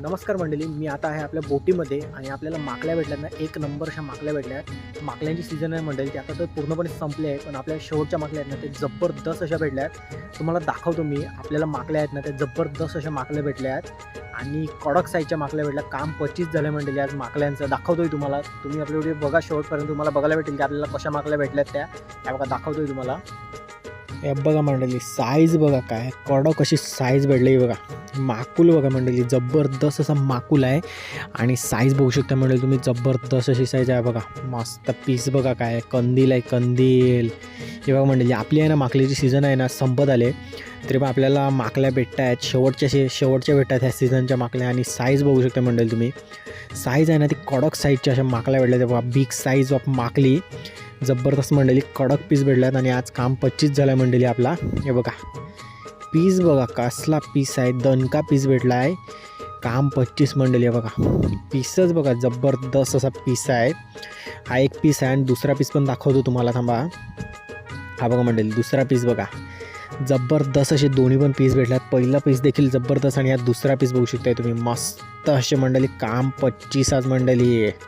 नमस्कार मंडळी मी आता आहे आपल्या बोटीमध्ये आणि आपल्याला माकल्या भेटल्यात ना एक नंबर अशा माकल्या भेटल्या आहेत माकल्यांची सीझन आहे मंडळी ती आता तर पूर्णपणे संपली आहे पण आपल्या शेवटच्या माकल्या आहेत ना ते जबरदस्त अशा भेटल्या आहेत तुम्हाला दाखवतो मी आपल्याला माकल्या आहेत ना त्या जबरदस्त अशा माकल्या भेटल्या आहेत आणि कडक साईजच्या माकल्या भेटल्या काम पच्चीस झाले मंडळी आज माकल्यांचं. दाखवतोय तुम्हाला तुम्ही आपल्या व्हिडिओ बघा शेवटपर्यंत तुम्हाला बघायला भेटेल की आपल्याला कशा माकल्या भेटल्यात त्या. त्या बघा दाखवतोय तुम्हाला. हे बघा मंडळी साईज बघा काय कडक अशी साईज भेटली बघा. माकुल बघा मंडळी जबरदस्त असा माकुल आहे. आणि साईज बघू शकता मंडळी तुम्ही जबरदस्त अशी साईज आहे बघा. मस्त पीस बघा काय कंदील आहे कंदील. हे बघा मंडळी आपली आहे ना माकलीची सीझन आहे ना संपत आले तरी पण आपल्याला माकल्या भेटत आहेत शेवटच्या शे शेवटच्या भेटत आहेत ह्या सीझनच्या माकल्या. आणि साईज बघू शकता मंडळी तुम्ही. साईज आहे ना ती कडक साईजच्या अशा माकल्या भेटल्या बघा बिग साईज ऑफ माकली. जबरदस्त मंडळी कडक पीस भेटल्यात आणि आज काम पच्चीस झालं आहे मंडळी आपला. हे बघा. पीस बघा कसला पीस आहे. दणका पीस भेटला आहे. काम पच्चीस मंडळी आहे बघा. पीसच बघा जबरदस्त असा पीस आहे. हा एक पीस आहे आणि दुसरा पीस पण दाखवतो तुम्हाला थांबा. हा बघा मंडळी दुसरा पीस बघा. जबरदस्त असे दोन्ही पण पीस भेटल्यात. पहिला पीस देखील जबरदस्त आणि हा दुसरा पीस बघू शकताय तुम्ही. मस्त असे मंडळी काम पच्चीस आज मंडळी. आहे